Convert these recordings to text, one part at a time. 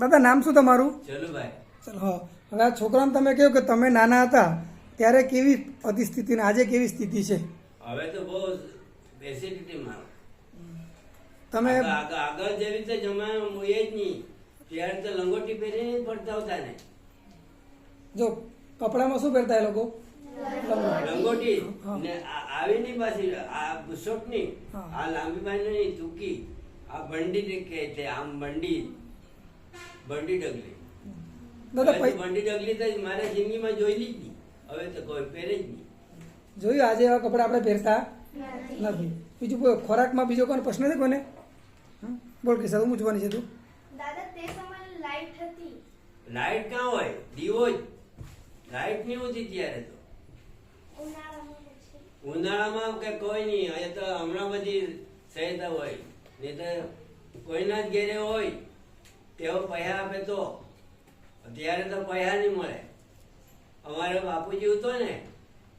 દાદા નામ શું તમારું? ચલો હવે આ છોકરાને તમે કહ્યું કે તમે નાના હતા ત્યારે કેવી હતી સ્થિતિ ને આજે કેવી સ્થિતિ છે? હવે તો બહુ એસિડિટી માં. તમે આગળ જેવી રીતે જમા મોયે જ નહીં. ત્યારે તો લંગોટી પહેરીને પડતા હતા ને. જો કપડામાં શું પહેરતા એ લોકો? લંગોટી. ને આવી નહીં પાછી. આ બુશોટ આ લાંબી બાંધી નહીં ટૂંકી. આ બંડી કે આમ બંડી બંડી ડગલી. બંડી ડગલી તો મારે જિંદગીમાં જોયેલી જ નહીં. હવે તો કોઈ પહેરે જ નહીં. જોયું આજે એવા કપડા આપણે પહેરતા? નથી. બીજું કોઈ ખોરાકમાં બીજો કોઈ પ્રશ્ન નથી કોને હં? બોલ કે સારું મૂંઝવાની છે તું? દાદા તે સમયે લાઈટ હતી. લાઈટ ક્યાં હોય? દીવો જ. લાઈટ નહીં હોતી ત્યારે તો. ઉનાળામાં કે કોઈ નહીં. એ તો હમણાં બધી સહાયતા હોય. નહીં તો કોઈના જ ઘેરે હોય. તેઓ પૈસા આપે તો ત્યારે તો પૈસા નહીં મળે. અમારે બાપુજી હતો ને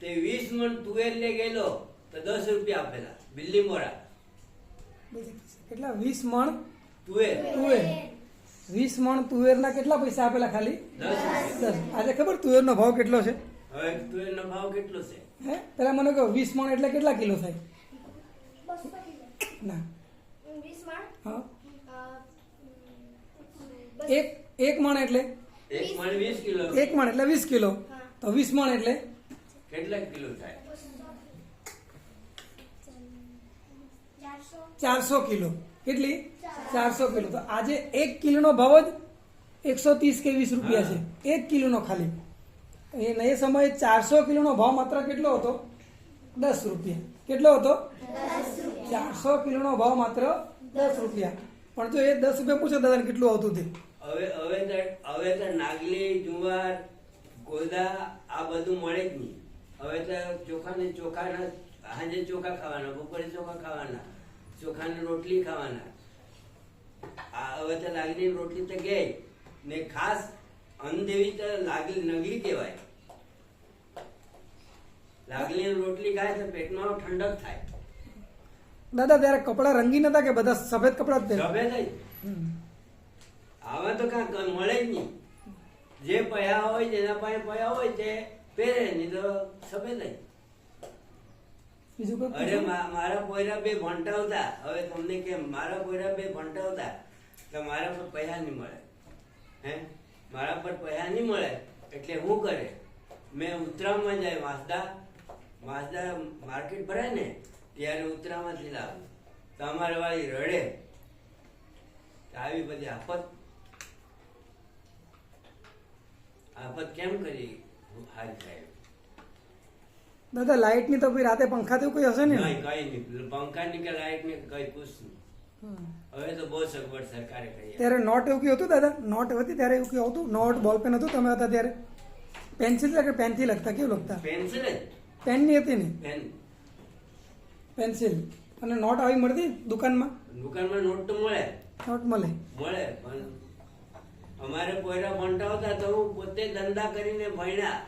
તે વીસ મણ તુવેર લે ગયેલો તો દસ રૂપિયા આપેલા બિલ્લી મોરા. કેટલા? વીસ મણ? તુવેર. તુવેર. વીસ મણ તુવેરના કેટલા પૈસા આપેલા ખાલી? દસ દસ. આજે ખબર તુવેરનો ભાવ કેટલો છે? હવે તુવેરનો ભાવ કેટલો છે? હે? પેલા મને કહો વીસ મણ એટલે કેટલા કિલો થાય? ના. વીસ મણ? હા. એક એક મણ એટલે? એક મણ વીસ કિલો. એક મણ એટલે વીસ કિલો. તો વીસ મણ એટલે? કેટલા કિલો થાય? ચારસો. કિલો. કેટલી? ચારસો. કિલો. તો આજે એક કિલોનો ભાવ જ એકસો ત્રીસ કે વીસ રૂપિયા છે. એક કિલોનો ખાલી. એ સમયે ચારસો કિલોનો ભાવ માત્ર કેટલો હતો? દસ રૂપિયા. કેટલો હતો? ચારસો કિલોનો ભાવ માત્ર દસ રૂપિયા. પણ જો એ દસ રૂપિયા પૂછો દાદાને કેટલું આવતું તે? હવે હવે હવે તો નાગલી જુવાર ગોદા આ બધું મળે જ નહીં. હવે તો ચોખા ને ચોખાના સાંજે ચોખા ખાવાના બપોરે ચોખા ખાવાના ચોખાની રોટલી ખાવાના. આ હવે તો નાગલી રોટલી તો ગઈ. ને ખાસ અનદેવી તો લાગલી નગલી કહેવાય. લાગલી રોટલી ખાય તો પેટમાં ઠંડક થાય. દાદા ત્યારે કપડા રંગીન હતા કે બધા સફેદ કપડા સફેદ જ હમ. આવા તો કાંઈ મળે જ નહીં. જે પયા હોય જેના પાસે પયા હોય તે પહેરે નહીં તો સફેદ નહીં. અરે મારા પોયરા બે ભંટાવતા હવે તમને કેમ? મારા પોયરા બે ભંટાવતા તો મારા પર પૈસા નહીં મળે. હે? મારા પર પૈસા નહીં મળે. એટલે હું કરે? મેં ઉત્તરામાં જાય વાંસદા વાંસદા માર્કેટ ભરાય ને ત્યારે ઉત્તરામાંથી લાવું તો અમારે વાળી રડે. આવી બધી આફત. આફત કેમ કરી હાલ થાય? દાદા લાઇટની તો ભાઈ રાતે પંખા જેવું કોઈ હશે ને? નહીં કઈ નહીં. પંખાની કે લાઇટની કઈ કુછ નહીં. હવે તો બહુ સગવડ સરકારે કરી ત્યારે નોટ એવું કયું હતું દાદા? નોટ હતી ત્યારે એવું કયું હતું? નોટ બોલ પેન હતું તમે હતા ત્યારે? પેન્સિલ કે પેનથી લખતા? કેવું લખતા? પેન્સિલ જ. પેનની હતી ને? પેન. પેન્સિલ. અને નોટ આવી મળતી દુકાનમાં? દુકાનમાં નોટ તો મળે. નોટ મળે. મળે પણ અમારે કોયરા ભણતા હતા તો હું પોતે ધંધા કરીને ભણ્યા.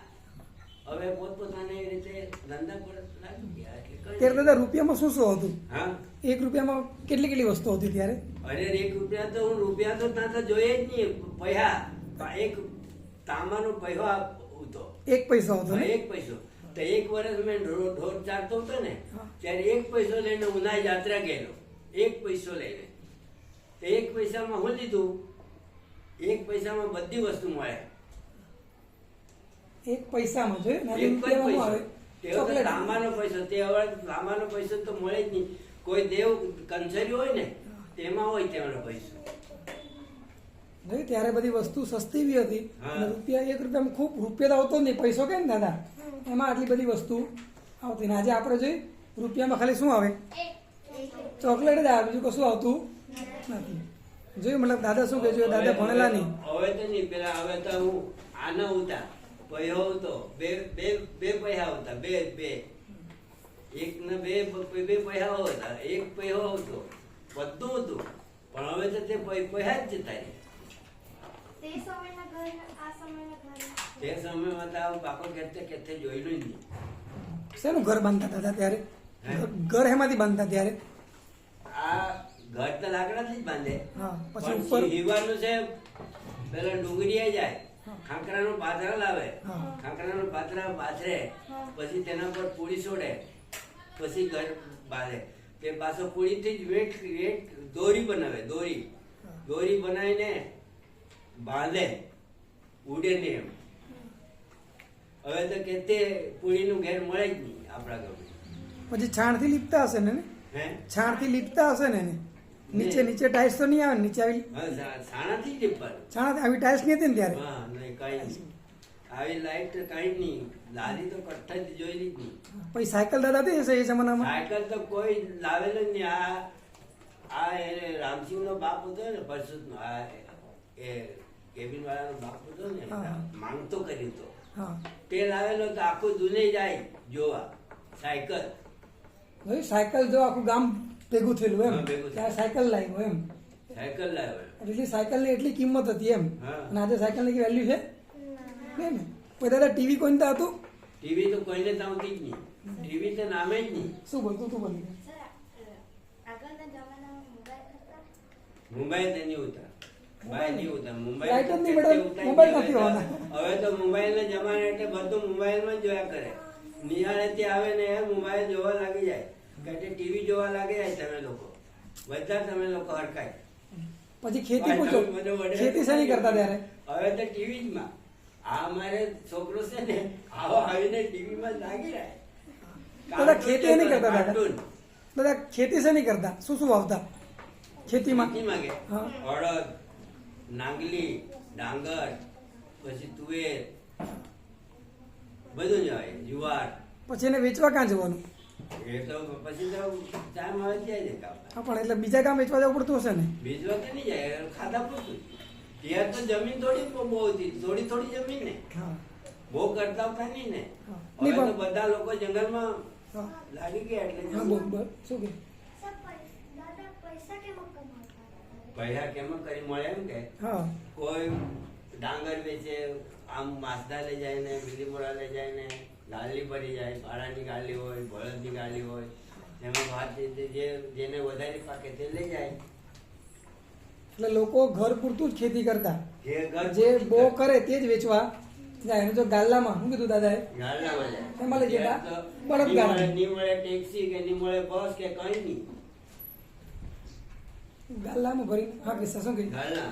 હવે પોતપોતાની રીતે ધંધા પર લાગી ગયા ત્યારે દાદા રૂપિયામાં શું શું હતું? હા? એક રૂપિયામાં કેટલી કેટલી વસ્તુ હતી ત્યારે? અરે એક રૂપિયા તો હું રૂપિયા તો ત્યાં તો જોઈએ જ નહીં. પૈસા એક તાંબાનો પૈસો હતો. એક પૈસો હતો એક પૈસો. તો એક વર્ષ મેં ઢોર ઢોર ચારતો હતો ને. ત્યારે એક પૈસો લઈને ઉના યાત્રા ગયેલો. એક પૈસો લઈને. તો એક પૈસામાં હું લીધું. એક પૈસામાં બધી વસ્તુ મળે. એક પૈસામાં જોઈએ ને એક પૈસા. રૂપિયામાં લાંબાનો પૈસો તો તે હવે લાંબાનો પૈસો તો મળે જ નહીં. કોઈ દેવ કંસરી હોય ને તેમાં હોય તેનો પૈસો. નહીં ત્યારે બધી વસ્તુ સસ્તી બી હતી. રૂપિયા એક રૂપિયામાં ખૂબ રૂપિયા તો આવતો નહીં. પૈસો કે ને દાદા એમાં આટલી બધી વસ્તુ આવતી ને આજે આપણે જોઈએ રૂપિયામાં ખાલી શું આવે? ચોકલેટ જ આવે બીજું કશું આવતું નથી. જોયું? મતલબ દાદા શું કે છે? દાદા ભણેલા નહીં. હવે તો નહીં પેલા હવે તો હું આના ઉતા પૈસો હતો. બે બે બે પૈસા હતા બે બે. એક ને બે બે પૈસા હતા. એક પૈસો હતો. બધું હતું. પણ હવે તો તે પૈસા જ જતા. તે સમયના ઘર આ સમયના ઘર. તે સમયમાં તો આવું બાપો કેતે કેતે જોયેલું જ નહીં. શેનું ઘર બાંધતા હતા ત્યારે? ઘર હેમાંથી બાંધતા ત્યારે? આ ઘર તો લાકડાથી જ બાંધે પછી ઉપર- હીવાનું છે પેલા ડુંગળીએ જાય. ખાંકરાનું પાથરા લાવે. ખાંકરાનું પાથરા પાથરે પછી તેના પર પૂરી છોડે પછી ઘર બાંધે તે પાછો પૂરીથી જ વેટ વેટ દોરી બનાવે દોરી દોરી બનાવીને બાંધે ઉડે નહીં એમ હવે તો કે તે પૂરીનું ઘેર મળે જ નહીં આપણા ગામમાં પછી છાણથી લીપતા હશે ને ને? હે છાણથી લીપતા હશે ને? નીચે નીચે ટાઇલ્સ તો નહીં આવે નીચે આવી છાણાથી જ છાણા આવી ટાઇલ્સ નહીં હતી ને ત્યારે? હા નહીં કાંઈ આવી લાઈટ કાંઈ જ નહીં. લારી તો કટ્ઠાથી જોયેલી જ નહીં. પછી સાયકલ દાદા હતી હશે એ જમાનામાં? સાયકલ તો કોઈ લાવેલો જ નહીં. આ આ એ રામસિંહનો બાપ હતો ને પરસુતનો આ એ કેબિન વાળાનો બાપ હતો ને માંગતો કર્યો તો તે લાવેલો તો આખું દુને જાય જોવા. સાયકલ. સાયકલ જો આખું ગામ ભેગું થયેલું એમ. થયું. ત્યારે સાયકલ લાવ્યો એમ. સાયકલ લાવેલો એટલી સાયકલની એટલી કિંમત હતી એમ. અને આજે સાયકલની વેલ્યુ છે? ના. નહીં ને? પછી દાદા ટીવી કોઈને તો હતું ટીવી તો કોઈને તાવતી જ નહીં. ટીવી તો નામે જ નહીં. શું બોલતું તું બોલી? સર, અ, આગળના જમાનામાં મોબાઈલ મુંબઈ તો નહીં ઉતર. મુંબઈ નહીં ઉતર. મુંબઈ Light જ નહીં તો પડે, ઉતારી મોબાઈલ નથી હવે તો- હવે તો મોબાઈલ ના જમાના એટલે બધું મોબાઈલમાં જ જોયા કરે. નિહાળે ત્યાં આવે ને મોબાઈલ જોવા લાગી જાય. કે ટીવી જોવા લાગે તમે લોકો. બધા તમે લોકો હરખાય. પછી ખેતી પૂછો. ખેતી શેની કરતા ત્યારે? હવે તો ટીવી જ માં. આ અમારે છોકરો છે ને આવો આવીને ટીવી માં લાગી રહે. દાદા ખેતી નહીં કરતા દાદા? દાદા ખેતી શેની કરતા? શું શું વાવતા? ખેતીમાં ખેતીમાં કે? હા. અડદ નાંગલી ડાંગર પછી તુવેર. બધું જ આવે જુવાર. પછી એને વેચવા ક્યાં જવાનું? એ તો પછી તો ટાઈમ આવે જાય ને કામ. હા પણ એટલે બીજા ગામ વેચવા જવું પડતું હશે ને? વેચવા કે નહીં જાય ખાધા પૂરતું ત્યાં તો જમીન થોડી બહુ હતી થોડી થોડી જમીન ને. બહુ કરતા હતા નહીં ને. હવે તો બધા લોકો જંગલમાં લાગી ગયા એટલે શું કે? કેમ? પૈસા કેમ કરી મળે એમ કે. કોઈ ડાંગર વેચે આમ માસદા લઈ જાય ને બીલીમોરા લઈ જાય ને. ગાલી ભરી જાય ભાડાની ગાલી હોય બળદની ગાલી હોય એમાં ભાત જે- જેને વધારે પાકે તે લઈ જાય. એટલે લોકો ઘર પૂરતું જ ખેતી કરતા. જે ઘર જે બો કરે. તે જ વેચવા. જાય અને જો ગાલ્લામાં શું કીધું દાદાએ? ગાલના જાય. એમાં લઈ જતા. બળદ ગાડી. નહીં મળે ટેક્સી કે નહીં મળે બસ કે કઈ નહીં. ગાલ્લામાં ભરી હા કે શું કીધું ગાલના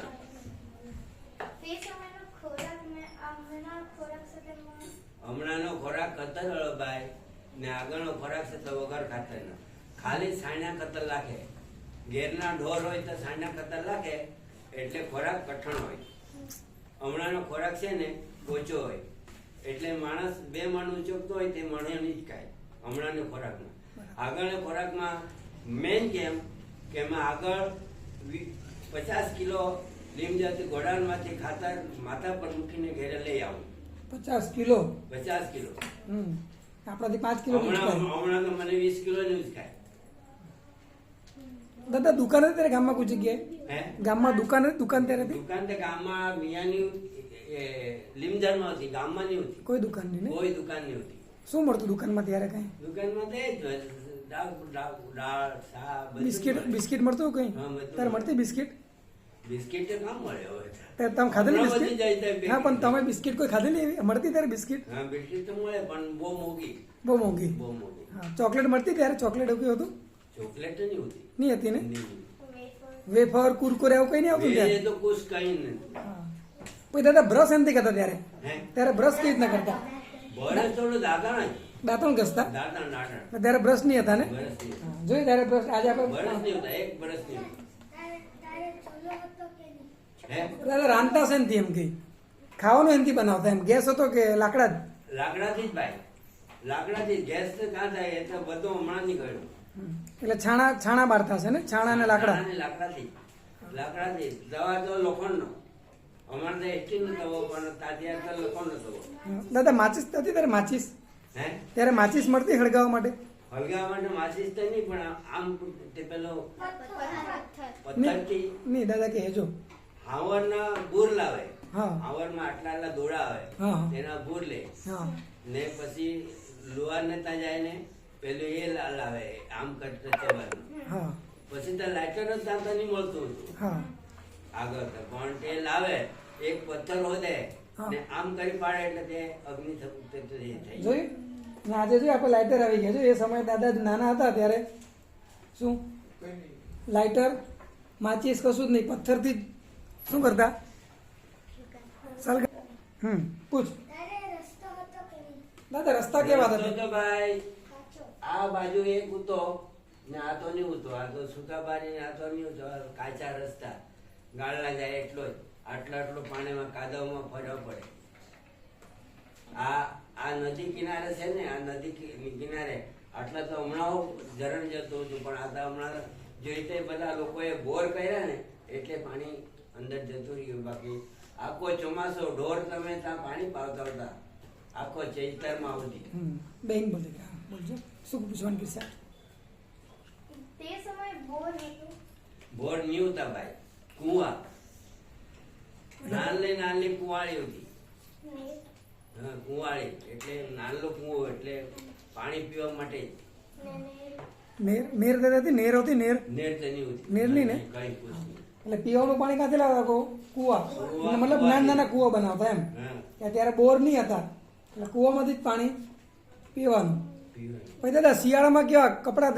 તે સમયનો ખોરાક ને આમના ખોરાક સાથે માં હમણાંનો ખોરાક કતર અળબાય ને આગળનો ખોરાક છે તો વગર ખાતરનો. ખાલી સાયણા કતર લાગે. ઘેરના ઢોર હોય તો સાયણા કતર લાગે એટલે ખોરાક કઠણ હોય. હમણાંનો ખોરાક છે ને ઓછો હોય. એટલે માણસ બે મણ ઉચકતો હોય તે મણ્યોની જ ખાય હમણાંનો ખોરાકમાં. આગળના ખોરાકમાં મેન કેમ કે એમાં આગળ પચાસ કિલો લીમ જતી ગોડાણમાંથી ખાતર માથા પર મૂકીને ઘેરે લઈ આવું. પચાસ કિલો પચાસ કિલો હમ આપણાથી પાંચ કિલો હમણાં પૂછતા હમણાં તો મને વીસ કિલો નું જ ખાય દાદા દુકાન હતી ત્યારે ગામમાં કોઈ જગ્યાએ હે ગામમાં દુકાન હતી દુકાન ત્યારે હતી દુકાન તો ગામમાં મિયાની એ, લીમઝરમાં હતી ગામમાં નહીં હતી કોઈ દુકાન નહીં ને કોઈ દુકાન નહીં હતી શું મળતું દુકાનમાં ત્યારે કઈ દુકાનમાં તો એ જ હોય. દાળ દાળ દાળ શાક બધું બિસ્કિટ મળે. બિસ્કિટ મળતું કઈ હા, બધું ત્યારે મળે. મળતી બિસ્કિટ બિસ્કિટ તો કામ મળે હવે ત્યારે તમે ખાધેલી હમણાં બધી જાય બિસ્કિટ ત્યાં હા પણ તમે બિસ્કિટ કોઈ ખાધેલી એવી મળતી ત્યારે બિસ્કિટ હા બિસ્કિટ તો મળે પણ બહુ મોંઘી બહુ મોંઘી બહુ મોંઘી હા ચોકલેટ મળતી ત્યારે ચોકલેટ એવું કયું હતું ચોકલેટ તો નહીં હોતી નહીં હતી ને નહીં. વેફર વેફર કુરકુરે એવું કઈ નહીં આવતું એ ત્યારે તો કુછ કઈ નહીં હા પછી દાદા બ્રશ એમથી કરતા ત્યારે હે ત્યારે બ્રશ કેવી રીતના કરતા બરસ થોડું દાદા જ દાંતણ ઘસતા દાદા દાદા પણ ત્યારે બ્રશ નહીં હતા ને બરસ નહીં હા, જોયું ત્યારે બ્રશ આજે બરસ આપણે નહીં હોતા એક બરસ નહીં હોતા. તારે તારે ચૂલો હતો કે નહીં હે દાદા રાંધતા એનથી એમ કે. ખાવાનું એમથી બનાવતા એમ. ગેસ હતો કે લાકડા જ? લાકડાથી જ ભાઈ. લાકડાથી ગેસ ના થાય એટલે બધો હમણાં નીકળ્યો. એટલે છાણા છાણા બારતા છે ને? છાણા અને લાકડા? લાકડાથી લાકડાથી દવા તો લોખંડનો. દાદા માચીસ હતી ત્યારે માચીસ. હે? ત્યારે માચીસ મળતી હળગાવવા માટે? હલગાવા માટે માચીસ તો નહીં પણ આમ તે પેલો પથ્થર પથ્થરથી નહીં દાદા કે હેજો હાવરના બૂર લાવે. હા. હાવરમાં આટલા આટલા દોડા આવે. તેના બૂર લે. ને પછી જાય ને પેલું એ લાવે આમ કરતા ચવાનું પછી તો લાઇટર જ નહીં મળતું હતું. આગળ તો પણ તે લાવે એક પથ્થર હોદે. ને આમ કરી પાડે એટલે તે અગ્નિ થઈ જાય. આજે જો આપણે લાઇટર આવી ગયા છે. એ સમયે દાદા નાના હતા ત્યારે શું? લાઇટર માચીસ કશું જ નહીં. પથ્થરથી જ શું કરતા? સળગા હમ, પૂછ. દાદા, રસ્તા કેવા હતા? ભાઈ, આ બાજુ એક ઉતો ને આ તો નહીં ઉતો આ તો સુકાબારી ને આ તો નહીં ઉતો કાચા રસ્તા. ગાળલા જાય એટલો જ. આટલો આટલો પાણીમાં કાદવમાં ફરવા પડે. આ આ નદી કિનારે છે ને આ નદી કિનારે. આટલા તો હમણાં ઝરણ જતું હતું પણ આ તો હમણાં જે રીતે બધા લોકોએ બોર કર્યા ને એટલે પાણી અંદર જતું રહ્યું. બાકી આખો ચોમાસો ઢોર તમે ત્યાં પાણી પાવતા હતા. આખો ચૈતરમાં આવતી બેન બોલે બોલજો. શું પૂછવાનું કિસ્સા તે સમય બોર બોર હતા ભાઈ. કુવા. નાનલી નાનલી કુવાળી હતી કુવાળી. એટલે નાનલો કુંવો એટલે પાણી પીવા માટે. નેર નેર દાદા નેર હતી નેર. નેર તેની નહીં નેરની? ને? કઈ એટલે પીવાનું પાણી ક્યાંથી લાવતા કો કુવા. મતલબ નાના નાના કુવા બનાવતા એમ. કે ત્યારે બોર નહીં હતા. એટલે કુવામાંથી જ પાણી પીવાનું. પછી દાદા શિયાળામાં કેવા કપડા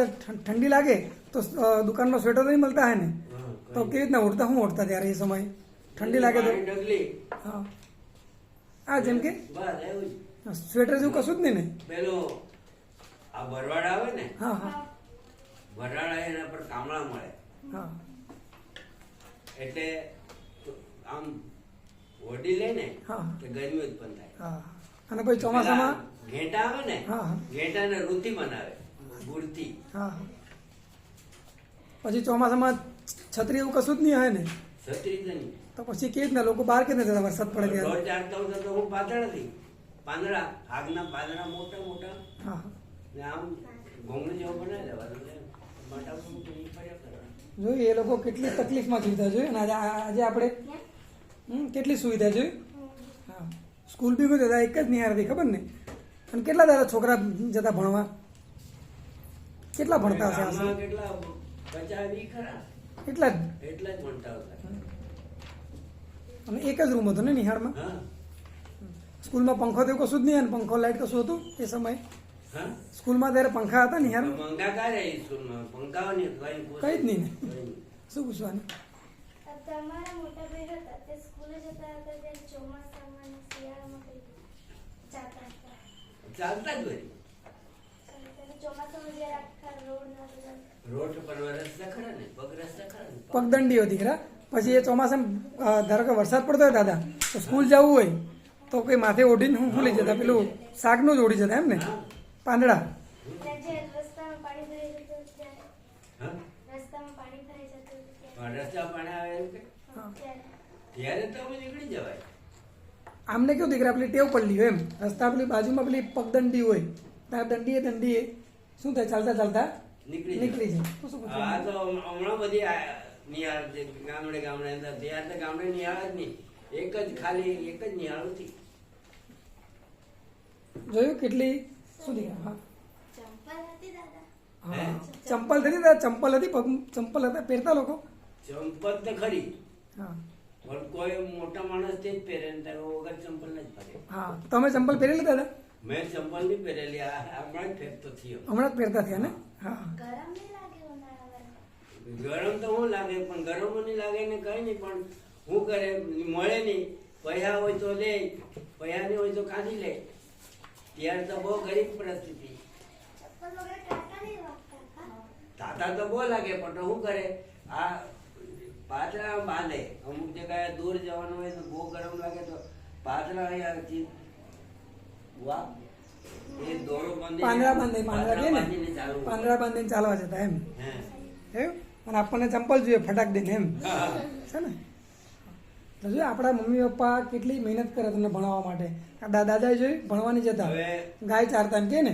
ઠંડી લાગે તો દુકાનમાં દુકાનનો સ્વેટર નહીં મળતા હે ને? તો કેવી રીતના ઓઢતા હું ઓઢતા ત્યારે એ સમય? ઠંડી લાગે તો? હા. આ જેમ કે? સ્વેટર જેવું કશું જ નહીં ને? પેલો આ ભરવાડ આવે ને? હા હા. ભરવાડ આવે એના પર કામળા મળે. હા. એટલે આમ ઓઢી લે ને હા. તો ગરમી ઉત્પન્ન થાય. હા અને પછી ચોમાસામાં? ઘેટા આવે ને હા, હા. ઘેટાને ઋતિ બનાવે હા. પછી ચોમાસામાં છત્રી એવું કશું જ નહીં હોય ને? છત્રી જ નહીં. તો પછી કેવી રીતના લોકો બહાર રીતે જતા વરસાદ પડે ત્યારે ચારતા હોતા તો હું પાતળ હતી પાંદડા આગના પાંદડા મોટા મોટા. હા. ને આમ ઘોંઘણી જેવો બનાવી દેવાનું. જોયું એ લોકો કેટલી તકલીફમાં જીવતા જોયું અને આજે આજે આપણે કેટલી સુવિધા જોઈ હા. સ્કૂલ બી કોઈ દાદા એક જ નિહાર હતી ખબર ને? અને કેટલા દાદા છોકરા જતા ભણવા? કેટલા ભણતા હશે કેટલા? એટલા જ એટલા જ ભણતા હતા. અને એક જ રૂમ હતો ને નિહાળમાં? સ્કૂલમાં પંખો તો કશું જ નહીં અને પંખો લાઈટ કશું હતું એ સમયે? સ્કૂલમાં ત્યારે પંખા હતા નિહાર કઈ જ નહીં ને. શું પૂછવાનું? તમારા મોટા ભાઈ હતા તે સ્કૂલે જતા હતા ત્યારે ચોમાસામાં શિયાળામાં કઈ જાતા હતા. ચાલતા જ હોય. ચોમાસામાં જ્યારે આખા રોડ ના રોડ પર રસ્તા ખરા ને? પગ રસ્તા ખરા પગદંડીઓ દીકરા પછી એ ચોમાસામાં ધારો કે વરસાદ પડતો હોય દાદા તો સ્કૂલ જવું હોય તો કોઈ માથે ઓઢીને હું ભૂલી જતા? પેલું શાકનું જ ઓઢી જતા એમ ને? પાંદડા. આમને કેવું દીકરા પેલી ટેવ પડલી હોય એમ? રસ્તા પેલી બાજુમાં પેલી પગદંડી હોય ત્યાં દંડીએ દંડીએ શું થાય? ચાલતા ચાલતા નીકળી જાય. શું હમણાં બધી નિહાળ ગામડે ગામડે અંદર ત્યારે તો ગામડે નિહાળ જ નહીં. એક જ ખાલી એક જ નિહાળ હતી જોયું કેટલી? શું હા. ચંપલ હતી દાદા. ચંપલ હતી ચંપલ હતી પગ ચંપલ હતા પહેરતા લોકો? ચંપલ તો ખરી. હા. પણ કોઈ મોટા માણસ તે જ પહેરે ને વગર ચંપલ જ પહેરે. હા. તમે ચંપલ પહેરેલી દાદા? મેં ચંપલ નહીં પહેરેલી આ હમણાં જ પહેરતો થયો. હમણાં જ પહેરતા થયા ને? હા. ગરમ તો હું લાગે પણ ગરમ નહીં લાગે ને કઈ નહીં પણ હું કરે મળે નહીં. પૈસા હોય તો લે પૈસા નહીં હોય તો કાઢી લે. ત્યારે તો બહુ ગરીબ પરિસ્થિતિ? તાતા તો બહુ લાગે પણ શું કરે? આ પાતળા બાંધે. અમુક જગ્યાએ દૂર જવાનું હોય તો બહુ ગરમ લાગે તો પાતળા અહીંયાથી વાહ. પાંદડા બાંધે પાંદડા કે ને. પાંદડા બાંધીને ચાલવા જતા એમ. હે. અને આપણને ચંપલ જોઈએ ફટાક દઈને એમ. છે ને? તો જો આપણા મમ્મી પપ્પા કેટલી મહેનત કરે તમને ભણાવવા માટે. આપણા દાદા જોઈ ભણવાની જતા હવે ગાય ચારતા કે ને?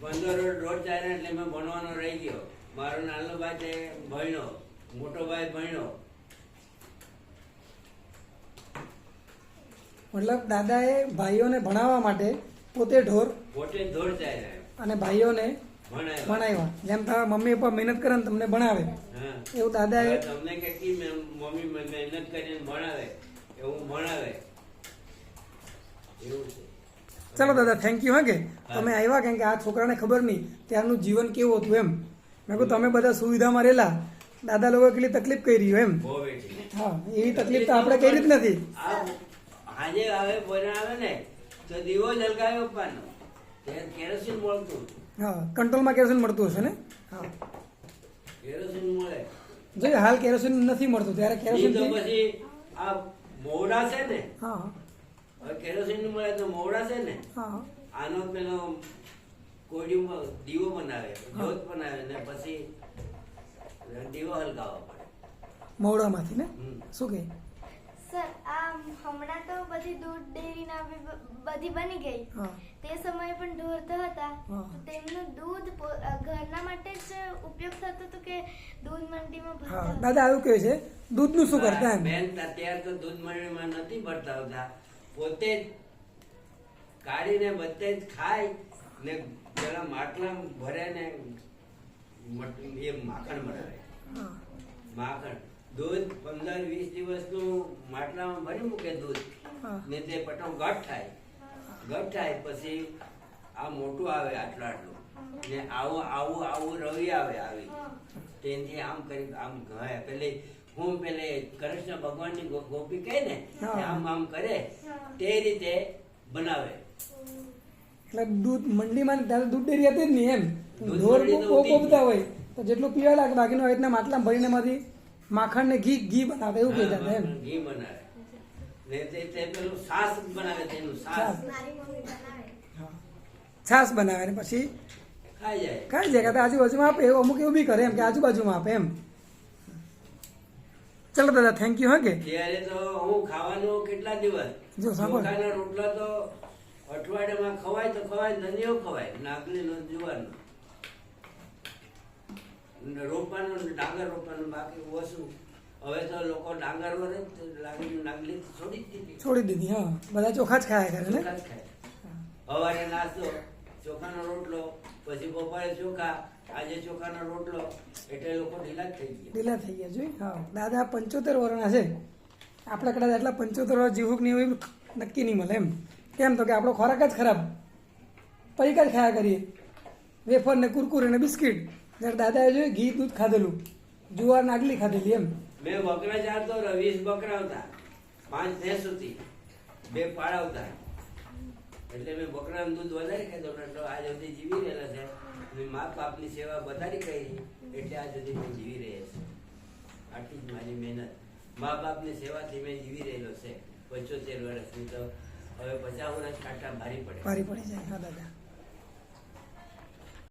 પંદર રોજ ચાલે એટલે મેં ભણવાનો રહી ગયો. મારો નાનો ભાઈ છે ભણ્યો. મોટો ભાઈ ભણ્યો. મતલબ દાદાએ ભાઈઓને ભણાવવા માટે પોતે ઢોર પોતે ઢોર ચાલ્યા અને ભાઈઓને ભણાવ્યા. જેમ તમારા મમ્મી પપ્પા મહેનત કરે ને તમને ભણાવે. એવું દાદા તમને કે મમ્મી મહેનત કરીને ભણાવે એવું ભણાવે. એવું છે. ચાલો દાદા થેન્ક યુ હા કે? તમે આવ્યા કેમ કે આ છોકરાને ખબર નહીં. ત્યારનું જીવન કેવું હતું એમ. મેં કહું તમે બધા સુવિધામાં રહેલા. દાદા લોકો કેટલી તકલીફ કરી એમ. હા એવી તકલીફ તો આપણે કરી જ નથી. આજે હવે બોરા ને તો દીવો જલગાવ્યો પણ કેરોસીન મળતું હા કંટ્રોલમાં કેરોસીન મળતું હશે ને? હા. કેરોસીન મળે. જો હાલ કેરોસીન નથી મળતું ત્યારે કેરોસીન તો પછી આ મોવડા છે ને? હા. હવે કેરોસીન મળે તો મોવડા છે ને? હા. આનો પેલો કોડિયું દીવો બનાવે જ્યોત બનાવે ને પછી દીવો હલગાવવા પડે. મોવડામાંથી ને? હમ. શું કહે સર આ હમણાં તો બધી દૂધ ડેરી ના બધી બની ગઈ. તે સમયે પણ ઢોરતા હતા. તેમનું દૂધ ઘરના માટે જ ઉપયોગ થતો હતો કે દૂધ મંડીમાં ભરતા દાદા આવું કહે છે દૂધનું શું કરતા બેન અત્યારે તો દૂધ મંડળીમાં નથી ભરતા હતા. પોતે જ કાઢીને બધે જ ખાય ને પેલા માટલા ભરે ને એ માખણ બનાવે. હા. માખણ. દૂધ પંદર વીસ દિવસનું માટલામાં ભરી મૂકે દૂધ. ને તે પટો ઘટ થાય. ઘટ થાય પછી આ મોટું આવે આટલું આટલું ને આવું આવું આવું રવિ આવે આવી. તેથી આમ કરી આમ ઘાય. પેલી હું પેલે કૃષ્ણ ભગવાનની ગોપી કહે ને આમ આમ કરે તે રીતે બનાવે. એટલે દૂધ મંડીમાં ત્યારે દૂધ ડેરી હતી જ નહીં એમ. ઢોર પોપતા હોય. તો જેટલું પીવા લાગે બાકીનું આવી રીતના માટલા ભરીને એમાંથી માખણ ને ઘી ઘી બનાવે એવું કહેતા હતા એમ. ઘી બનાવે. ને તે તે પેલું સાસ બનાવે તેનું છાસ. મારી બનાવે. છાશ બનાવે ને પછી? ખાઈ જાય. ખાઈ જાય કે આજુબાજુમાં આપે એવું અમુક એવું બી કરે એમ કે આજુબાજુમાં આપે એમ. ચલો દાદા થેન્ક યુ હા કે? ત્યારે તો હું ખાવાનું કેટલા દિવસ? જો સાંભળ. રોટલા તો અઠવાડિયામાં ખવાય તો ખવાય ધનિયો ખવાય. નાગલીનો જુવારનો. ને રોપવાનું ને ડાંગર રોપવાનું બાકી ઓછું. હવે તો લોકો ડાંગર વરે નાગલી છોડી જ દીધી. છોડી દીધી હા. બધા ચોખા જ ખાયા કરે ને? સવારે નાસ્તો ચોખાનો રોટલો પછી બપોરે ચોખા આજે ચોખાનો રોટલો એટલે લોકો ઢીલા થઈ ગયા. ઢીલા થઈ ગયા જોઈ હા. દાદા પંચોતેર વર્ષના છે. આપણે કદાચ આટલા પંચોતેર વર્ષ જીવક નહીં એવું નક્કી નહીં મળે એમ. કેમ તો કે આપણો ખોરાક જ ખરાબ. પૈકા જ ખાયા કરીએ. વેફર ને કુરકુરે ને બિસ્કિટ. જ્યારે દાદાએ જોયું ઘી દૂધ ખાધેલું. જુવાર નાગલી ખાધેલી એમ. મેં બકરા ચારતો તો વીસ બકરા હતા પાંચ ભેંસ હતી. બે પાળાવતા એટલે મેં બકરાનું દૂધ વધારે ખાધો. એટલે આજ સુધી જીવી રહેલા છે. મેં મા બાપની સેવા વધારે કરી. એટલે આજ સુધી મેં જીવી રહ્યા છે. આટલી જ મારી મહેનત. મા બાપની સેવાથી મેં જીવી રહેલો છે. પંચોતેર વર્ષની તો હવે પચાસ વર્ષ કાંટા ભારી પડે. ભારી પડી જાય હા દાદા.